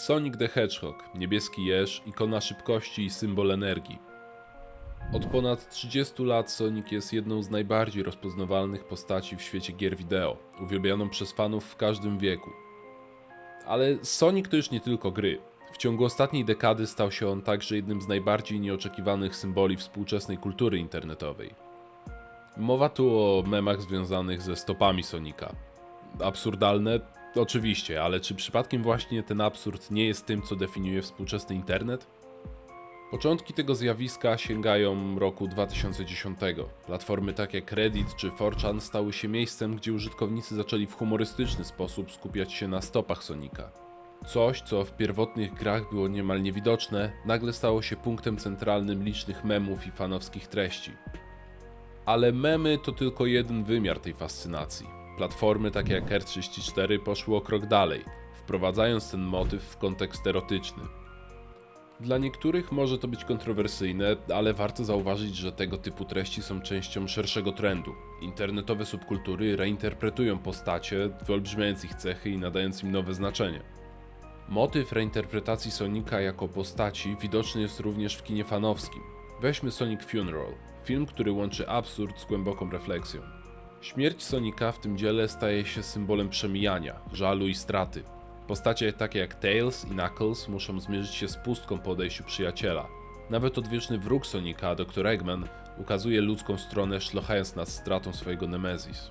Sonic the Hedgehog, niebieski jeż, ikona szybkości i symbol energii. Od ponad 30 lat Sonic jest jedną z najbardziej rozpoznawalnych postaci w świecie gier wideo, uwielbianą przez fanów w każdym wieku. Ale Sonic to już nie tylko gry. W ciągu ostatniej dekady stał się on także jednym z najbardziej nieoczekiwanych symboli współczesnej kultury internetowej. Mowa tu o memach związanych ze stopami Sonika. Absurdalne? Oczywiście, ale czy przypadkiem właśnie ten absurd nie jest tym, co definiuje współczesny internet? Początki tego zjawiska sięgają roku 2010. Platformy takie jak Reddit czy 4chan stały się miejscem, gdzie użytkownicy zaczęli w humorystyczny sposób skupiać się na stopach Sonika. Coś, co w pierwotnych grach było niemal niewidoczne, nagle stało się punktem centralnym licznych memów i fanowskich treści. Ale memy to tylko jeden wymiar tej fascynacji. Platformy takie jak R34 poszły o krok dalej, wprowadzając ten motyw w kontekst erotyczny. Dla niektórych może to być kontrowersyjne, ale warto zauważyć, że tego typu treści są częścią szerszego trendu. Internetowe subkultury reinterpretują postacie, wyolbrzymiając ich cechy i nadając im nowe znaczenie. Motyw reinterpretacji Sonika jako postaci widoczny jest również w kinie fanowskim. Weźmy Sonic Funeral, film, który łączy absurd z głęboką refleksją. Śmierć Sonika w tym dziele staje się symbolem przemijania, żalu i straty. Postacie takie jak Tails i Knuckles muszą zmierzyć się z pustką po odejściu przyjaciela. Nawet odwieczny wróg Sonika, Dr. Eggman, ukazuje ludzką stronę, szlochając nad stratą swojego Nemesis.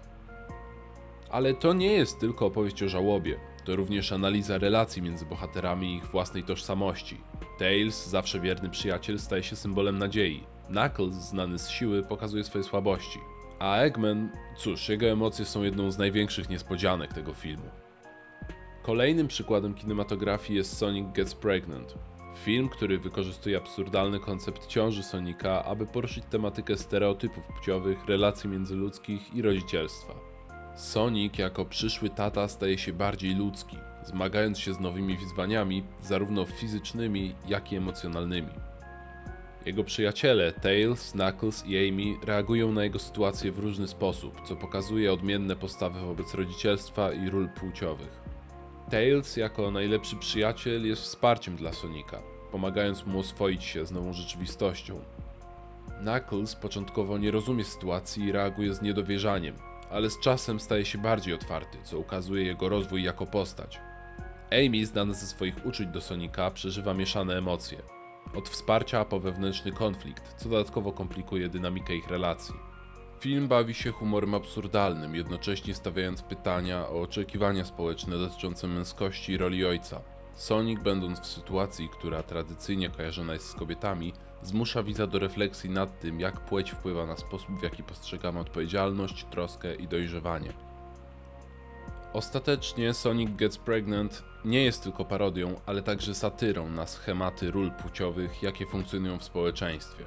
Ale to nie jest tylko opowieść o żałobie, to również analiza relacji między bohaterami i ich własnej tożsamości. Tails, zawsze wierny przyjaciel, staje się symbolem nadziei. Knuckles, znany z siły, pokazuje swoje słabości. A Eggman, cóż, jego emocje są jedną z największych niespodzianek tego filmu. Kolejnym przykładem kinematografii jest Sonic Gets Pregnant. Film, który wykorzystuje absurdalny koncept ciąży Sonika, aby poruszyć tematykę stereotypów płciowych, relacji międzyludzkich i rodzicielstwa. Sonic jako przyszły tata staje się bardziej ludzki, zmagając się z nowymi wyzwaniami, zarówno fizycznymi, jak i emocjonalnymi. Jego przyjaciele Tails, Knuckles i Amy reagują na jego sytuację w różny sposób, co pokazuje odmienne postawy wobec rodzicielstwa i ról płciowych. Tails jako najlepszy przyjaciel jest wsparciem dla Sonika, pomagając mu oswoić się z nową rzeczywistością. Knuckles początkowo nie rozumie sytuacji i reaguje z niedowierzaniem, ale z czasem staje się bardziej otwarty, co ukazuje jego rozwój jako postać. Amy, znana ze swoich uczuć do Sonika, przeżywa mieszane emocje. Od wsparcia po wewnętrzny konflikt, co dodatkowo komplikuje dynamikę ich relacji. Film bawi się humorem absurdalnym, jednocześnie stawiając pytania o oczekiwania społeczne dotyczące męskości i roli ojca. Sonic, będąc w sytuacji, która tradycyjnie kojarzona jest z kobietami, zmusza widza do refleksji nad tym, jak płeć wpływa na sposób, w jaki postrzegamy odpowiedzialność, troskę i dojrzewanie. Ostatecznie Sonic Gets Pregnant nie jest tylko parodią, ale także satyrą na schematy ról płciowych, jakie funkcjonują w społeczeństwie.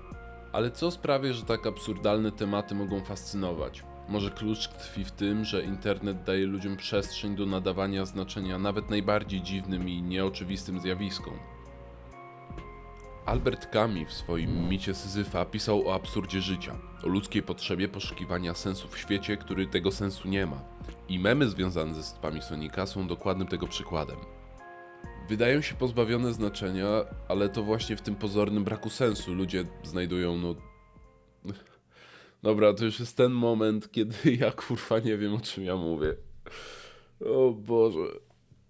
Ale co sprawia, że tak absurdalne tematy mogą fascynować? Może klucz tkwi w tym, że internet daje ludziom przestrzeń do nadawania znaczenia nawet najbardziej dziwnym i nieoczywistym zjawiskom. Albert Camus w swoim micie Syzyfa pisał o absurdzie życia, o ludzkiej potrzebie poszukiwania sensu w świecie, który tego sensu nie ma. I memy związane ze stopami Sonika są dokładnym tego przykładem. Wydają się pozbawione znaczenia, ale to właśnie w tym pozornym braku sensu ludzie znajdują, no. Dobra, to już jest ten moment, kiedy ja kurwa nie wiem o czym ja mówię. O Boże.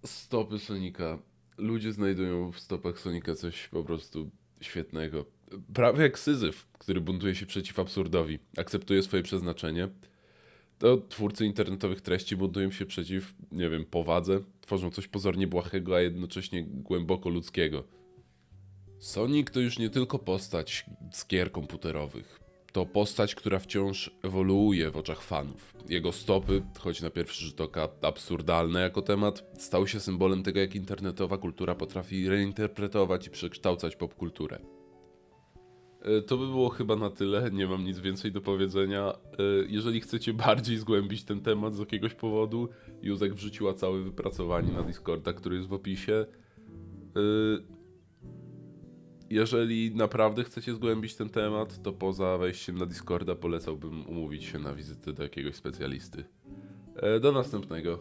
Stopy Sonika. Ludzie znajdują w stopach Sonika coś po prostu świetnego. Prawie jak Syzyf, który buntuje się przeciw absurdowi, akceptuje swoje przeznaczenie. To twórcy internetowych treści buntują się przeciw, nie wiem, powadze, tworzą coś pozornie błahego, a jednocześnie głęboko ludzkiego. Sonic to już nie tylko postać z gier komputerowych. To postać, która wciąż ewoluuje w oczach fanów. Jego stopy, choć na pierwszy rzut oka absurdalne jako temat, stały się symbolem tego, jak internetowa kultura potrafi reinterpretować i przekształcać popkulturę. E, To by było chyba na tyle, nie mam nic więcej do powiedzenia. E, Jeżeli chcecie bardziej zgłębić ten temat z jakiegoś powodu, Józek wrzuciła całe wypracowanie na Discorda, który jest w opisie. Jeżeli naprawdę chcecie zgłębić ten temat, to poza wejściem na Discorda polecałbym umówić się na wizytę do jakiegoś specjalisty. E, Do następnego.